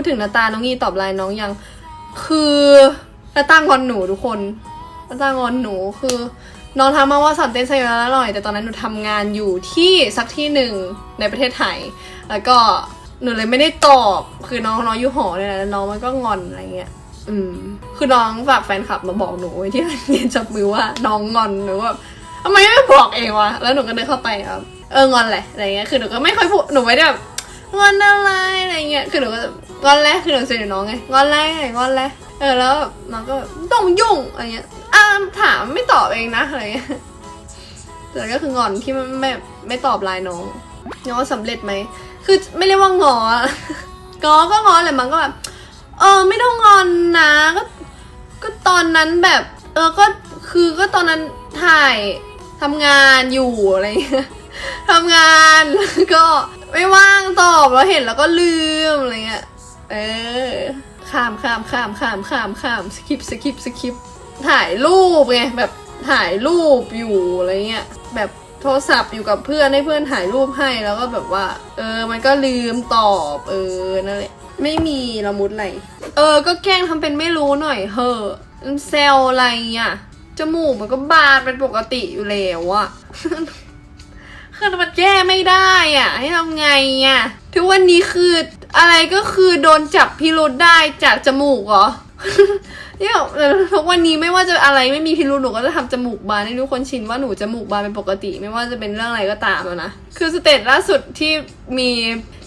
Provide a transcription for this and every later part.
ูดถึงนาตา น้องงีตอบไลน์น้องยัง คือนาตางอนหนูทุกคนนาตางอนหนูคือ น้องทำมาว่าสอนเต้นไซมาแล้วหน่อย แต่ตอนนั้นหนูทำงานอยู่ที่สักที่หนึ่งในประเทศไทย แล้วก็หนูเลยไม่ได้ตอบ คือน้องน้องอยู่หอเนี่ยนะน้องมันก็งอนอะไรเงี้ย อืม คือน้องฝากแฟนคลับมาบอกหนูที่เรียนจับมือว่าน้องงอนหนูแบบทำไมไม่บอกเองวะ แล้วหนูก็เดินเข้าไปครับ เอองอนแหละอะไรเงี้ย คือหนูก็ไม่ค่อยพูด หนูไม่ได้แบบ งอนอะไรอะไรเงี้ยคือหนูก็งอนแล้วคือหนูเสียน้องไงงอนแล้วงอนแล้วเออแล้วแบบน้องก็แบบต้องยุ่งอะไรเงี้ยอ่าถามไม่ตอบเองนะอะไรเงี้ยแต่ก็คืองอนที่ไม่ไม่ไม่ตอบไลน์น้องง้อสำเร็จไหมคือไม่เรียกว่างออะงอก็งอแหละมันก็แบบเออไม่ต้องงอนนะก็ก็ตอนนั้นแบบ เออก็คือก็ตอนนั้นถ่ายทำงานอยู่อะไรเงี้ยทำงานแล้วก็ ไม่ว่างตอบแล้วเห็นแล้วก็ลืมอะไรเงี้ย เออ ข้ามข้ามข้ามข้ามข้ามข้ามสคิปสคิปสคิปถ่ายรูปไงแบบถ่ายรูปอยู่อะไรเงี้ยแบบโทรศัพท์อยู่กับเพื่อนให้เพื่อนถ่ายรูปให้แล้วก็แบบว่า เออ มันก็ลืมตอบเออนั่นแหละไม่มีละมุดอะไรเออ ก็แกล้งทำเป็นไม่รู้หน่อยเฮอะเซลอะไรอะจมูกมันก็บานเป็นปกติอยู่แล้วอะ คือมันแก้ไม่ได้อะ ให้ทำไงอะ ทุกวันนี้คืออะไรก็คือโดนจับพิรุธได้จากจมูกเหรอเนี่ยทุกวันนี้ไม่ว่าจะอะไรไม่มีพิรุธหนูก็จะทำจมูกบานให้ทุกคนชินว่าหนูจมูกบานเป็นปกติ ไม่ว่าจะเป็นเรื่องอะไรก็ตามอะนะ คือสเตจล่าสุดที่มี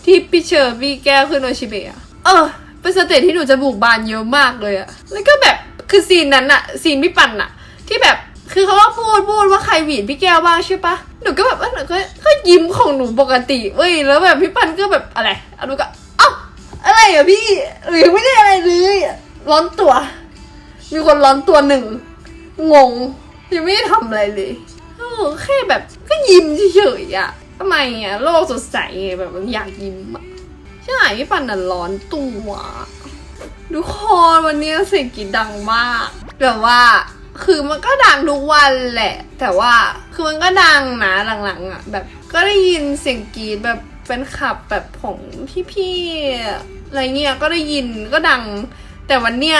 ที่พี่เชอร์พี่แก้วขึ้นโนชิเบะอะเออเป็นสเตจที่หนูจมูกบานเยอะมากเลยอะแล้วก็แบบคือซีนนั้นอะซีนพี่ปั่นอะที่แบบ คือเขาก็พูดพูดว่าใครหวีดพี่แก้วบ้างใช่ปะหนูก็แบบเออหนูก็ก็ยิ้มของหนูปกติเว้ยแล้วแบบพี่ปันก็แบบอะไรอะหนูก็เอ้าอะไรอะพี่หนูยังไม่ได้อะไรเลยร้อนตัว มีคนร้อนตัวหนึ่งงงยังไม่ได้ทำอะไรเลยเออแค่แบบก็ยิ้มเฉยๆอะทำไมอะโลกสดใสไงแบบมันอยากยิ้มอะใช่พี่ปันน่ะร้อนตัวทุกคนวันนี้เสียงกรีดดังมากแบบว่า คือมันก็ดังทุกวันแหละ แต่ว่าคือมันก็ดังนะหลังๆอะแบบก็ได้ยินเสียงกรีดแบบเป็นขับแบบของพี่ๆอะไรเงี้ยก็ได้ยินก็ดัง แต่วันเนี้ย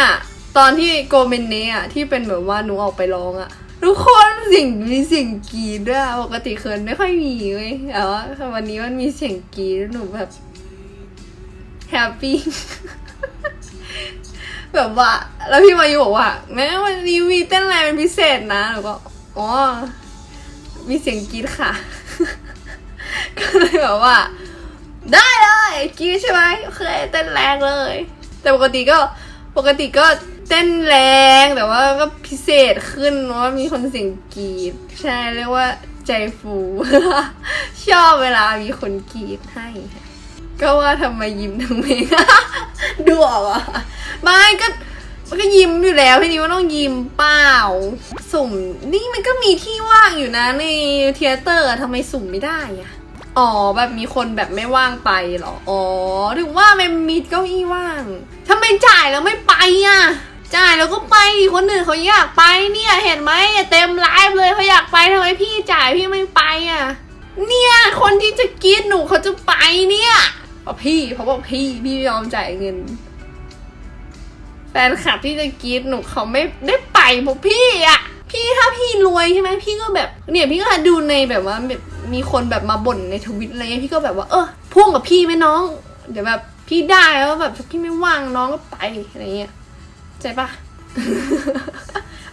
ตอนที่โกเมนเน่อะที่เป็นแบบว่าหนูออกไปร้องอะทุกคนเสียงมีเสียงกรีดด้วยปกติเคินไม่ค่อยมีเว้ยแต่ว่าวันนี้มันมีเสียงกรีดหนูแบบแฮปปี้ แบบว่า แล้วพี่มายุบอกว่าแม้วันนี้มีเต้นอะไรเป็นพิเศษนะหนูก็อ๋อมีเสียงกรีดค่ะ ก็เลยแบบว่า ได้เลยกรีดใช่ไหมโอเคเต้นแรงเลย แต่ปกติก็ปกติก็เต้นแรงแต่ว่าก็พิเศษขึ้นเพราะว่ามีคนเสียงกรีดใช่เรียกว่าใจฟู ชอบเวลามีคนกรีดให้ ก็ว่าทำไมยิ้มทำไมดูออกอะไม่ก็มันก็ยิ้มอยู่แล้วพี่นี่ว่าต้องยิ้มเปล่า สุ่มนี่มันก็มีที่ว่างอยู่นะในเทเตอร์ทำไมสุ่มไม่ได้อะอ๋อแบบมีคนแบบไม่ว่างไปเหรอ อ๋อ ถึงว่ามันมีเก้าอี้ว่างทำไมจ่ายแล้วไม่ไปอะ จ่ายแล้วก็ไปดิคนอื่นเขาอยากไปเนี่ยเห็นไหมเต็มไลฟ์เลยเขาอยากไปทำไมพี่จ่ายพี่ไม่ไปอะ เนี่ยคนที่จะกรีดหนูเขาจะไปเนี่ย บอกพี่เขาบอกพี่พี่ยอมจ่ายเงิน แฟนคลับที่จะกรีดหนูเขาไม่ได้ไปเพราะพี่อะพี่ถ้าพี่รวยใช่ไหมพี่ก็แบบ เนี่ยพี่ก็ดูในแบบว่าแบบมีคนแบบมาบ่นในทวิตอะไรเงี้ยพี่ก็แบบว่าเออพ่วงกับพี่ไหมน้อง เดี๋ยวแบบพี่ได้แล้วแบบพี่ไม่ว่างน้องก็ไปอะไรเงี้ยใจปะ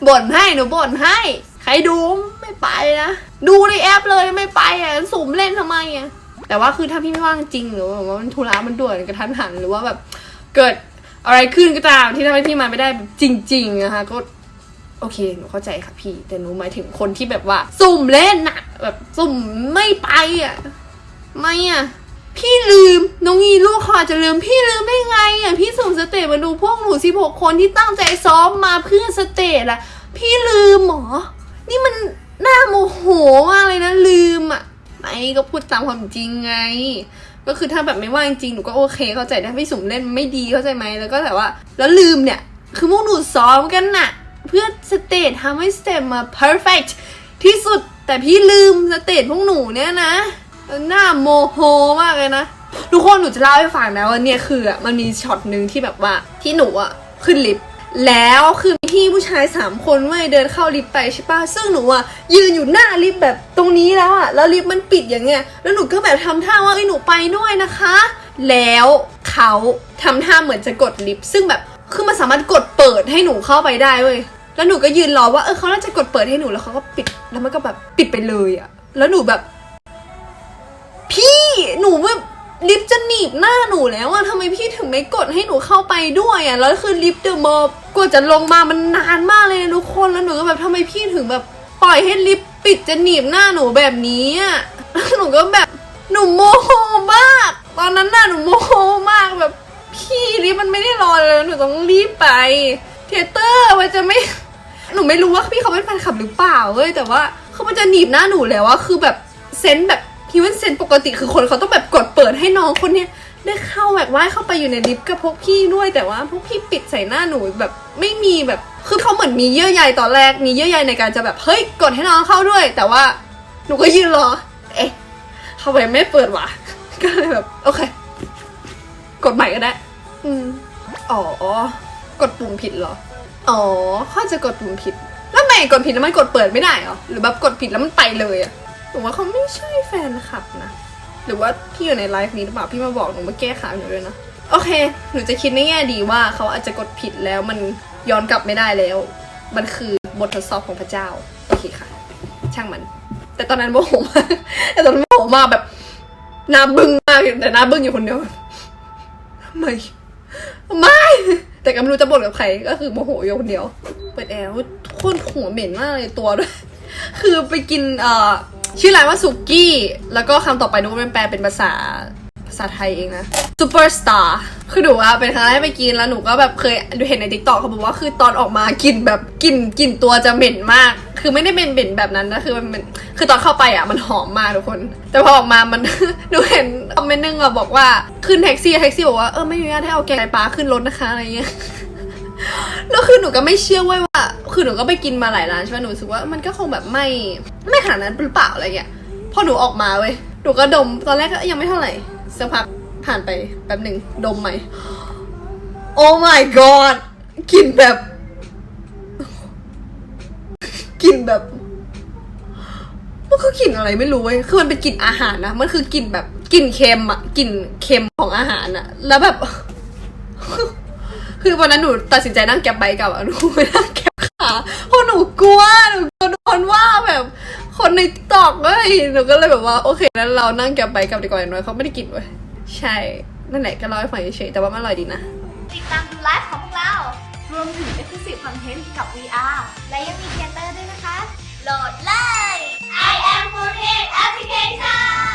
บ่นให้หนูบ่นให้ ใครดูไม่ไปนะ ดูในแอปเลยไม่ไปอะสุ่มเล่นทำไมอะ แต่ว่าคือถ้าพี่ไม่ว่างจริงหรือว่ามันธุระมันด่วนกระทันหันหรือว่าแบบเกิดอะไรขึ้นก็ตามที่ทำให้พี่มาไม่ได้แบบจริงๆนะคะก็โอเค หนูเข้าใจค่ะพี่ แต่หนูหมายถึงคนที่แบบว่า สุ่มเล่นนะแบบสุ่มไม่ไปอะไม่อะพี่ลืม น้องอีลูกขอจะลืม พี่ลืมได้ไงอะพี่สุ่มสเตจมาดูพวกหนูสิบหกคนที่ตั้งใจซ้อมมาเพื่อสเตจอะพี่ลืมหรอนี่มันน่าโมโหมากเลยนะลืมอะ ไม่ก็พูดตามความจริงไง ก็คือถ้าแบบไม่ว่างจริงหนูก็โอเค เข้าใจถ้พี่สุ่มเล่นไม่ดีเข้าใจไหมแล้วก็แต่ว่า แล้วลืมเนี่ย คือพวกหนูซ้อมกันน่ะ เพื่อสเตจทำให้สเตจมา perfect ที่สุดแต่พี่ลืมสเตจพวกหนูเนี่ยนะน่าโมโหมากเลยนะทุกคนหนูจะเล่าให้ฟังนะว่าเนี่ยคืออะมันมีช็อตหนึ่งที่แบบว่าที่หนูอะขึ้นลิฟต์ แล้วคือพี่ผู้ชายสามคนเว้ยเดินเข้าลิฟต์ไปใช่ปะซึ่งหนูอะยืนอยู่หน้าลิฟต์แบบตรงนี้แล้วอะแล้วลิฟต์มันปิดอย่างเงี้ยแล้วหนูก็แบบทำท่าว่าไอ้หนูไปด้วยนะคะ แล้วเขาทำท่าเหมือนจะกดลิฟต์ซึ่งแบบคือมันสามารถกดเปิดให้หนูเข้าไปได้เว้ยแล้วหนูก็ยืนรอว่าเออเขาน่าจะกดเปิดให้หนูแล้วเขาก็ปิดแล้วมันก็แบบปิดไปเลยอะแล้วหนูแบบ พี่หนูแบบ ลิฟจะหนีบหน้าหนูแล้วอะทำไมพี่ถึงไม่กดให้หนูเข้าไปด้วยอะแล้วคือลิฟต์เดอะมอบกว่าจะลงมามันนานมากเลยนะทุกคนแล้วหนูก็แบบทำไมพี่ถึงแบบปล่อยให้ลิฟต์ปิดจะหนีบหน้าหนูแบบนี้อะหนูก็แบบหนูโมโหมาก ตอนนั้นน่ะหนูโมโหมากแบบพี่ลิฟมันไม่ได้รอเลยหนูต้องรีบไป เทเตอร์มันจะไม่หนูไม่รู้ว่าพี่เขาเป็นแฟนคลับหรือเปล่าเว้ยแต่ว่าเขามันจะหนีบหน้าหนูแล้วว่าคือแบบเซนส์แบบ ฮิวแมนเซนปกติคือคนเขาต้องแบบกดเปิดให้น้องคนเนี้ยได้เข้าแบบว่าเข้าไปอยู่ในลิฟต์กับพวกพี่ด้วยแต่ว่าพวกพี่ปิดใส่หน้าหนูแบบไม่มีแบบคือเขาเหมือนมีเยื่อใยตอนแรกมีเยื่อใยในการจะแบบเฮ้ยกดให้น้องเข้าด้วย แต่ว่าหนูก็ยืนรอ เอ๊ะเข้าไปไม่เปิดวะก็เลยแบบโอเค กดใหม่ก็ได้อืมอ๋อกดปุ่มผิดเหรออ๋อเขาจะกดปุ่มผิด แล้วทำไมกดผิดแล้วมันกดเปิดไม่ได้หรอหรือแบบกดผิดแล้วมันไปเลยอะ หนูว่าเขาไม่ใช่แฟนคลับนะ หรือว่าพี่อยู่ในไลฟ์นี้หรือเปล่าพี่มาบอกหนูมาแก้ข่าวหนูด้วยนะ โอเค หนูจะคิดในแง่ดีว่าเขาอาจจะกดผิดแล้วมันย้อนกลับไม่ได้แล้ว มันคือบททดสอบของพระเจ้า โอเคค่ะ ช่างมัน แต่ตอนนั้นโมโหมากแต่ตอนนั้นโมโหมากแบบหน้าบึ้งมากแต่หน้าบึ้งอยู่คนเดียวทำไมไม่ แต่ก็ไม่รู้จะบ่นกับใครก็คือโมโหอยู่คนเดียว เปิดแอร์ทุกคนหัวเหม็นมากเลยตัวด้วย คือไปกินเอ่อ ชื่อร้านว่าสุกี้ แล้วก็คำต่อไปนึกว่าเป็นแปลเป็นภาษาภาษาไทยเองนะ Superstar คือหนูว่าเป็นครั้งแรกไปกินแล้วหนูก็แบบเคยดูเห็นในทิกตอกเขาบอกว่าคือตอนออกมากลิ่นแบบกลิ่นกลิ่นตัวจะเหม็นมาก คือไม่ได้เป็นเหม็นแบบนั้นนะคือมันเป็นคือตอนเข้าไปอะมันหอมมากทุกคน แต่พอออกมามันหนูเห็นคอมเมนต์นึงอะบอกว่าขึ้นแท็กซี่แท็กซี่บอกว่าเออไม่อนุญาตให้เอาแกงไตปลาขึ้นรถนะคะอะไรเงี้ย แล้วคือหนูก็ไม่เชื่อเว้ยว่า คือหนูก็ไปกินมาหลายร้านใช่ไหมหนูรู้สึกว่ามันก็คงแบบไม่ไม่ขนาดนั้นหรือเปล่าอะไรเงี้ยพอหนูออกมาเว้ยหนูก็ดมตอนแรกก็ยังไม่เท่าไหร่สักพักผ่านไปแป๊บหนึ่งดมใหม่โอ้ my god กลิ่นแบบกลิ่นแบบมันคือกลิ่นอะไรไม่รู้เว้ยคือมันเป็นกลิ่นอาหารนะมันคือกลิ่นแบบกลิ่นเค็มอะกลิ่นเค็มของอาหารอะแล้วแบบ คือวันนั้นหนูตัดสินใจนั่งแก็บใบกับหนูนั่งแก็บขาเพราะหนูกลัวหนูโดนว่าแบบ คนในตอกเลยหนูก็เลยแบบว่าโอเคนั้นเรานั่งแก็บใบกับดีกว่าอย่างน้อยเขาไม่ได้กินเว้ยใช่นั่นแหละก็ร้อาให้ฟังเฉยๆแต่ว่ามันอร่อยดีนะ ติดตามดูไลฟ์ของพวกเรา รวมถึง exclusive content กับ VR และยังมีเทเตอร์ด้วยนะคะ โหลดเลย I am Foodhead Application